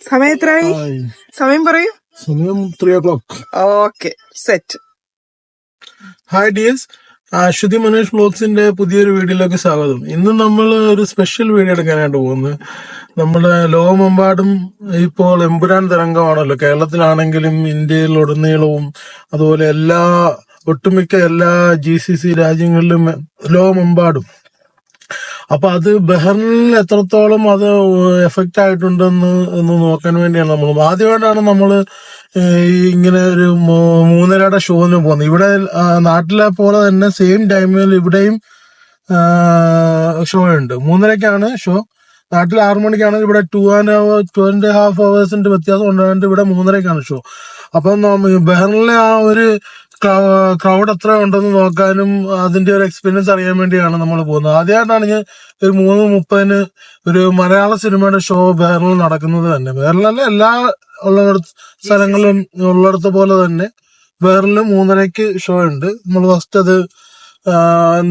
സമയം എത്രയായി? സമയം പറയൂ. സമയം three o'clock okay set. Hi dears Ashwathi Manoj ബ്ലോഗ്സിന്റെ പുതിയൊരു വീഡിയോയിലേക്ക് സ്വാഗതം. ഇന്ന് നമ്മൾ ഒരു സ്പെഷ്യൽ വീഡിയോ എടുക്കാനായിട്ട് പോകുന്നത് നമ്മുടെ ലോകമെമ്പാടും ഇപ്പോൾ എമ്പുരാൻ തരംഗമാണല്ലോ. കേരളത്തിലാണെങ്കിലും ഇന്ത്യയിലുടനീളവും അതുപോലെ എല്ലാ ഒട്ടുമിക്ക എല്ലാ ജി സി സി രാജ്യങ്ങളിലും ലോകമെമ്പാടും അപ്പൊ അത് ബഹറിനിൽ എത്രത്തോളം അത് എഫക്റ്റ് ആയിട്ടുണ്ടെന്ന് എന്ന് നോക്കാൻ വേണ്ടിയാണ് നമ്മൾ ആദ്യമായിട്ടാണ് നമ്മൾ ഇങ്ങനെ ഒരു മൂന്നരയുടെ ഷോന് പോകുന്നത്. ഇവിടെ നാട്ടിലെ പോലെ തന്നെ സെയിം ടൈമിൽ ഇവിടെയും ഷോ ഉണ്ട്. മൂന്നരക്കാണ് ഷോ നാട്ടിൽ ആറു മണിക്കാണെങ്കിൽ ഇവിടെ two and hour two and half അവേഴ്സിന്റെ വ്യത്യാസം. ഉണ്ടായിട്ട് ഇവിടെ മൂന്നരക്കാണ് ഷോ അപ്പം ബെഹറിലെ ആ ഒരു ക്രൗഡ് എത്ര ഉണ്ടെന്ന് നോക്കാനും അതിന്റെ ഒരു എക്സ്പീരിയൻസ് അറിയാൻ വേണ്ടിയാണ് നമ്മൾ പോകുന്നത്. ആദ്യമായിട്ടാണ് ഞാൻ ഒരു മൂന്ന് മുപ്പതിന് ഒരു മലയാള സിനിമയുടെ ഷോ ബെഹറിൽ നടക്കുന്നത് തന്നെ. ബെഹറിലല്ല എല്ലാ ഉള്ളിടത്ത് സ്ഥലങ്ങളിലും ഉള്ളിടത്ത് പോലെ തന്നെ ബെഹറിൽ മൂന്നരക്ക് ഷോ ഉണ്ട്. നമ്മൾ ഫസ്റ്റ് അത്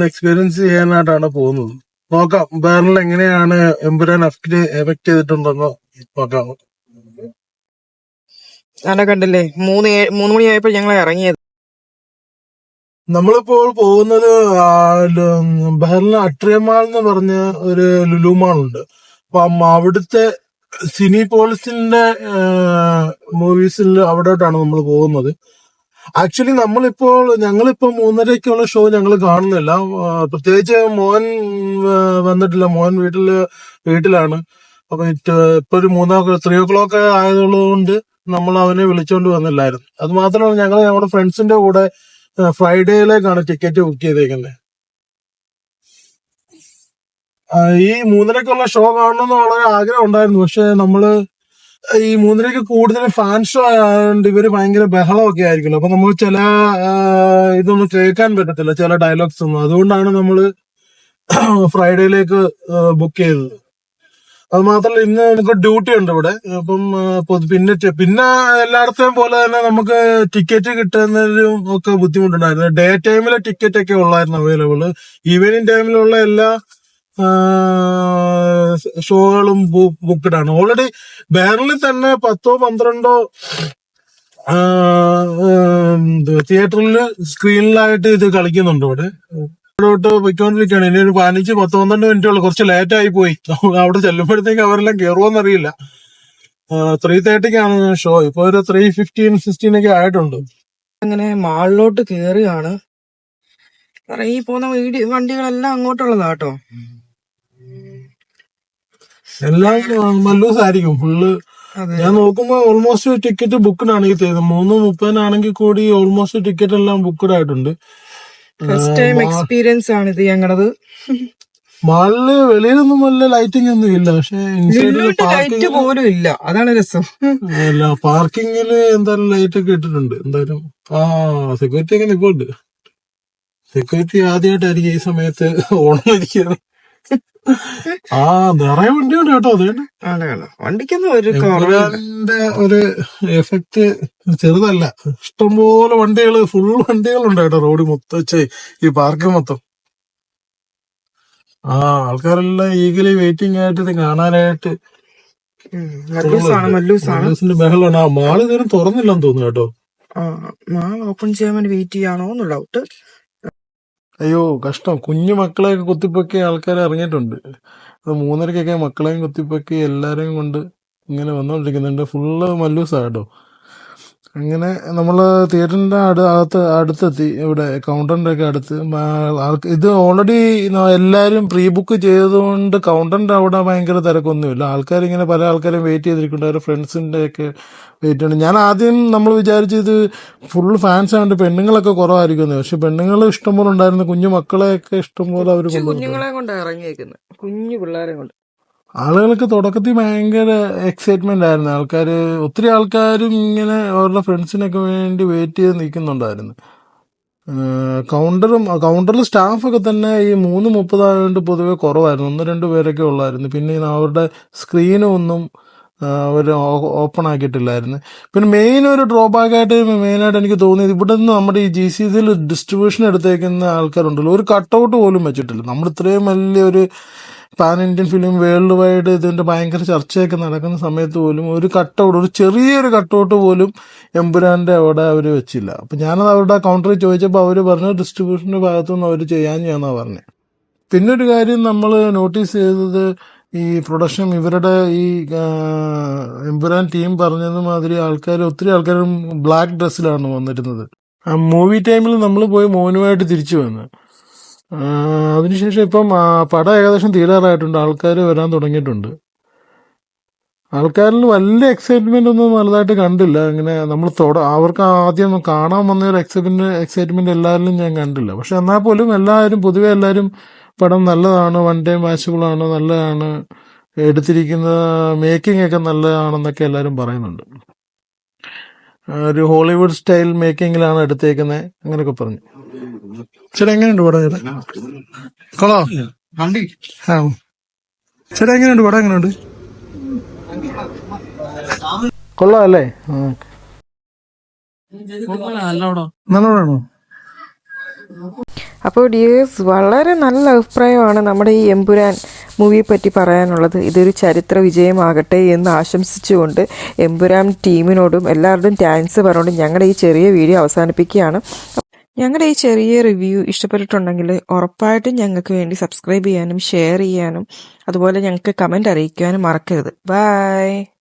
എക്സ്പീരിയൻസ് ചെയ്യാനായിട്ടാണ് പോകുന്നത്. നോക്കാം. ബഹറിൽ എങ്ങനെയാണ് എമ്പുരാൻ എഫക്ട് എഫക്ട് ചെയ്തിട്ടുണ്ടെന്നോ നോക്കാം. അല്ല കണ്ടല്ലേ മൂന്ന് മൂന്ന് മണിയായപ്പോൾ ഞങ്ങൾ ഇറങ്ങിയത്. നമ്മളിപ്പോൾ പോകുന്നത് ബഹറിന് അട്രിയമാൾ എന്ന് പറഞ്ഞ ഒരു ലുലു മാൾ ഉണ്ട് അപ്പം അവിടുത്തെ സിനി പോളിസിന്റെ മൂവീസിൽ അവിടോട്ടാണ് നമ്മൾ പോകുന്നത്. ആക്ച്വലി നമ്മളിപ്പോൾ ഞങ്ങളിപ്പോ മൂന്നരക്കുള്ള ഷോ ഞങ്ങൾ കാണുന്നില്ല. പ്രത്യേകിച്ച് മോൻ വന്നിട്ടില്ല. മോൻ വീട്ടിൽ വീട്ടിലാണ്. അപ്പൊ ഇപ്പൊ ഒരു മൂന്നോ ത്രീ ഓ ക്ലോക്ക് ആയതുകൊണ്ട് നമ്മൾ അവനെ വിളിച്ചോണ്ട് വന്നില്ലായിരുന്നു. അത് മാത്രമല്ല ഞങ്ങൾ ഞങ്ങളുടെ ഫ്രണ്ട്സിന്റെ കൂടെ ഫ്രൈഡേയിലേക്കാണ് ടിക്കറ്റ് ബുക്ക് ചെയ്തേക്കുന്നത് ഈ മൂന്നരക്കുള്ള ഷോ കാണണമെന്ന് വളരെ ആഗ്രഹം ഉണ്ടായിരുന്നു. പക്ഷെ നമ്മൾ ഈ മൂന്നരക്ക് കൂടുതൽ ഫാൻ ഷോ ആയതുകൊണ്ട് ഇവർ ഭയങ്കര ബഹളമൊക്കെ ആയിരിക്കുമല്ലോ. അപ്പൊ നമുക്ക് ചില ഇതൊന്നും കേൾക്കാൻ പറ്റത്തില്ല. ചില ഡയലോഗ്സ് ഒന്നും. അതുകൊണ്ടാണ് നമ്മൾ ഫ്രൈഡേയിലേക്ക് ബുക്ക് ചെയ്തത്. അത് മാത്രമല്ല ഇന്ന് നമുക്ക് ഡ്യൂട്ടി ഉണ്ട് ഇവിടെ. അപ്പം പിന്നെ പിന്നെ എല്ലായിടത്തെയും പോലെ തന്നെ നമുക്ക് ടിക്കറ്റ് കിട്ടുന്നതിലും ഒക്കെ ബുദ്ധിമുട്ടുണ്ടായിരുന്നു. ഡേ ടൈമിലെ ടിക്കറ്റ് ഒക്കെ ഉള്ളായിരുന്നു അവൈലബിൾ ഈവനിങ് ടൈമിലുള്ള എല്ലാ ഷോകളും ബുക്ക്ഡ് ആണ്. ഓൾറെഡി ബാനറിൽ തന്നെ പത്തോ പന്ത്രണ്ടോ തിയേറ്ററിൽ സ്ക്രീനിലായിട്ട് ഇത് കളിക്കുന്നുണ്ട് ഇവിടെ. ഇവിടോട്ട് പോയിക്കൊണ്ടിരിക്കുകയാണ്. ഇനി ഒരു പതിനഞ്ച് പത്ത് പന്ത്രണ്ട് മിനിറ്റ് ഉള്ളു. കുറച്ച് ലേറ്റ് ആയി പോയി. അവിടെ ചെല്ലുമ്പോഴത്തേക്ക് അവരെല്ലാം കയറുമോന്ന് അറിയില്ല ത്രീ തേർട്ടിക്കാണ് ഷോ ഇപ്പൊ ഒരു ത്രീ ഫിഫ്റ്റീൻ സിക്സ്റ്റീൻ ഒക്കെ ആയിട്ടുണ്ട്. അങ്ങനെ മാളിലോട്ട് കേറുകയാണ്. കാരണം ഈ പോകുന്ന വീഡിയോ വണ്ടികളെല്ലാം അങ്ങോട്ടുള്ളതാ കേട്ടോ. എല്ലാം നല്ല ദിവസമായിരിക്കും ഫുള്ള് ഞാൻ നോക്കുമ്പോ ഓൾമോസ്റ്റ് ടിക്കറ്റ് ബുക്ക്ഡ് ആണെങ്കിൽ ഈ ചെയ്തത് മൂന്ന് മുപ്പതിനാണെങ്കിൽ കൂടി ഓൾമോസ്റ്റ് ടിക്കറ്റ് എല്ലാം ബുക്ക്ഡ് ആയിട്ടുണ്ട്. ഫസ്റ്റ് ടൈം എക്സ്പീരിയൻസ് ആണ് ഇത് ഞങ്ങളത്. മാളിൽ വെളിയിലൊന്നും വല്ല ലൈറ്റിംഗ് ഒന്നും ഇല്ല. പക്ഷെ ലൈറ്റ് പോലും ഇല്ല. അതാണ് രസം. അല്ല പാർക്കിങ്ങിൽ എന്തായാലും ലൈറ്റ് ഒക്കെ ഇട്ടിട്ടുണ്ട്. എന്തായാലും ആ സെക്യൂരിറ്റി ഒക്കെ നിപ്പോണ്ട്. സെക്യൂരിറ്റി ആദ്യമായിട്ടായിരിക്കും ഈ സമയത്ത് ഓണമിരിക്കുന്നത് ആ നിറയെ വണ്ടിയുണ്ട് കേട്ടോ അതുകൊണ്ട് വണ്ടിക്കൊന്നും ഒരു ഒരു എഫക്റ്റ് ചെറുതല്ല. ഇഷ്ടംപോലെ വണ്ടികൾ ഫുൾ വണ്ടികളുണ്ട് കേട്ടോ റോഡ് മൊത്തം ഈ പാർക്ക് മൊത്തം. ആ ആൾക്കാരെല്ലാം ഈഗലി വെയിറ്റിംഗ് ആയിട്ട് ഇത് കാണാനായിട്ട് ബഹളാണ് ബഹളമാണ് ആ മാൾ ഇതുവരെ തുറന്നില്ലെന്ന് തോന്നുന്നു കേട്ടോ. ആ മാൾ ഓപ്പൺ ചെയ്യാൻ വേണ്ടി വെയിറ്റ് ചെയ്യാണോ എന്ന് ഡൗട്ട് അയ്യോ കഷ്ടം. കുഞ്ഞു മക്കളെയൊക്കെ കുത്തിപ്പൊക്കി ആൾക്കാർ ഇറങ്ങിയിട്ടുണ്ട്. അത് മൂന്നരക്കൊക്കെ മക്കളെയും കുത്തിപ്പൊക്കി എല്ലാവരെയും കൊണ്ട് ഇങ്ങനെ വന്നുകൊണ്ടിരിക്കുന്നുണ്ട് ഫുള്ള് മല്ലൂസാ കേട്ടോ. അങ്ങനെ നമ്മൾ തിയേറ്ററിന്റെ അടു അകത്ത് അടുത്തെത്തി. ഇവിടെ കൗണ്ടറിന്റെ ഒക്കെ അടുത്ത്. ആൾക്ക് ഇത് ഓൾറെഡി എല്ലാവരും പ്രീ ബുക്ക് ചെയ്തതുകൊണ്ട് കൗണ്ടന്റ് അവിടെ ഭയങ്കര തിരക്കൊന്നുമില്ല. ആൾക്കാർ ഇങ്ങനെ പല ആൾക്കാരും വെയിറ്റ് ചെയ്തിരിക്കുന്നുണ്ട്. അവരുടെ ഫ്രണ്ട്സിന്റെ ഒക്കെ വെയിറ്റ് ഉണ്ട് ഞാൻ ആദ്യം നമ്മൾ വിചാരിച്ചത് ഫുൾ ഫാൻസ് ആയതുകൊണ്ട് പെണ്ണുങ്ങളൊക്കെ കുറവായിരിക്കും പക്ഷെ പെണ്ണുങ്ങൾ ഇഷ്ടംപോലെ ഉണ്ടായിരുന്നു. കുഞ്ഞു മക്കളെയൊക്കെ ഇഷ്ടംപോലെ അവർ കുഞ്ഞുങ്ങളെ കൊണ്ട് ഇറങ്ങിയേക്കുന്നത് കുഞ്ഞു പിള്ളേരെ കൊണ്ട്. ആളുകൾക്ക് തുടക്കത്തിൽ ഭയങ്കര എക്സൈറ്റ്മെന്റ് ആയിരുന്നു. ആൾക്കാർ ഒത്തിരി ആൾക്കാരും ഇങ്ങനെ അവരുടെ ഫ്രണ്ട്സിനൊക്കെ വേണ്ടി വെയിറ്റ് ചെയ്ത് നിൽക്കുന്നുണ്ടായിരുന്നു. കൗണ്ടറും കൗണ്ടറിൽ സ്റ്റാഫൊക്കെ തന്നെ ഈ മൂന്ന് മുപ്പതായതുകൊണ്ട് പൊതുവെ കുറവായിരുന്നു. ഒന്ന് രണ്ട് പേരൊക്കെ ഉള്ളായിരുന്നു. പിന്നെ അവരുടെ സ്ക്രീനും ഒന്നും അവർ ഓപ്പൺ ആക്കിയിട്ടില്ലായിരുന്നു. പിന്നെ മെയിൻ ഒരു ഡ്രോബാക്ക് ആയിട്ട് മെയിനായിട്ട് എനിക്ക് തോന്നിയത് ഇവിടെ നിന്ന് നമ്മുടെ ഈ ജി സി സിയിൽ ഡിസ്ട്രിബ്യൂഷൻ എടുത്തേക്കുന്ന ആൾക്കാരുണ്ടല്ലോ. ഒരു കട്ടൗട്ട് പോലും വെച്ചിട്ടില്ല. നമ്മൾ ഇത്രയും വലിയൊരു pan Indian film world wide ഇതിന്റെ ഭയങ്കര ചർച്ചയൊക്കെ നടക്കുന്ന സമയത്ത് പോലും ഒരു കട്ടൗട്ട് ഒരു ചെറിയൊരു കട്ടൗട്ട് പോലും എമ്പുരാന്റെ അവിടെ അവർ വെച്ചില്ല. അപ്പം ഞാനത് അവരുടെ കൗണ്ടറിൽ ചോദിച്ചപ്പോൾ അവർ പറഞ്ഞു ഡിസ്ട്രിബ്യൂഷന്റെ ഭാഗത്തുനിന്ന് അവർ ചെയ്യാൻ ഞാനാ പറഞ്ഞത് പിന്നെ ഒരു കാര്യം നമ്മൾ നോട്ടീസ് ചെയ്തത് ഈ പ്രൊഡക്ഷൻ ഇവരുടെ ഈ എംപുരാൻ ടീം പറഞ്ഞത് മാതിരി ആൾക്കാർ ഒത്തിരി ആൾക്കാരും ബ്ലാക്ക് ഡ്രസ്സിലാണ് വന്നിരുന്നത്. ആ മൂവി ടൈമിൽ നമ്മൾ പോയി മോനുമായിട്ട് തിരിച്ചു വന്നു. ആ, അതിനുശേഷം ഇപ്പം പടം ഏകദേശം തീരാറായിട്ടുണ്ട് ആൾക്കാർ വരാൻ തുടങ്ങിയിട്ടുണ്ട്. ആൾക്കാരിൽ വലിയ എക്സൈറ്റ്മെന്റ് ഒന്നും വലുതായിട്ട് കണ്ടില്ല. ഇങ്ങനെ നമ്മൾ തുട അവർക്ക് ആദ്യം കാണാൻ വന്ന ഒരു എക്സൈറ്റ്മെന്റ് എക്സൈറ്റ്മെന്റ് എല്ലാവരിലും ഞാൻ കണ്ടില്ല. പക്ഷെ എന്നാൽ പോലും എല്ലാവരും പൊതുവെ എല്ലാവരും പടം നല്ലതാണ് വൺ ടൈം വാച്ചബിൾ ആണ് നല്ലതാണ് എടുത്തിരിക്കുന്ന മേക്കിംഗ് ഒക്കെ നല്ലതാണെന്നൊക്കെ എല്ലാവരും പറയുന്നുണ്ട്. ഒരു ഹോളിവുഡ് സ്റ്റൈൽ മേക്കിങ്ങിലാണ് എടുത്തേക്കുന്നത് അങ്ങനെയൊക്കെ പറഞ്ഞു. ചേട്ടാ എങ്ങനെയുണ്ട് പടം ചേട്ടാ? കൊള്ളോ ആ. ചേട്ടാ എങ്ങനെയുണ്ട് പടം? എങ്ങനെയുണ്ട്? കൊള്ളാം അല്ലേ നല്ലോണാണോ അപ്പോൾ ഡിയേഴ്സ് വളരെ നല്ല അഭിപ്രായമാണ് നമ്മുടെ ഈ എമ്പുരാൻ മൂവിയെ പറ്റി പറയാനുള്ളത്. ഇതൊരു ചരിത്ര വിജയമാകട്ടെ എന്ന് ആശംസിച്ചുകൊണ്ട് എമ്പുരാൻ ടീമിനോടും എല്ലാവരുടെയും താങ്ക്സ് പറഞ്ഞുകൊണ്ട് ഞങ്ങളുടെ ഈ ചെറിയ വീഡിയോ അവസാനിപ്പിക്കുകയാണ്. ഞങ്ങളുടെ ഈ ചെറിയ റിവ്യൂ ഇഷ്ടപ്പെട്ടിട്ടുണ്ടെങ്കിൽ ഉറപ്പായിട്ടും ഞങ്ങൾക്ക് വേണ്ടി സബ്സ്ക്രൈബ് ചെയ്യാനും ഷെയർ ചെയ്യാനും അതുപോലെ ഞങ്ങൾക്ക് കമന്റ് അറിയിക്കാനും മറക്കരുത്. ബൈ.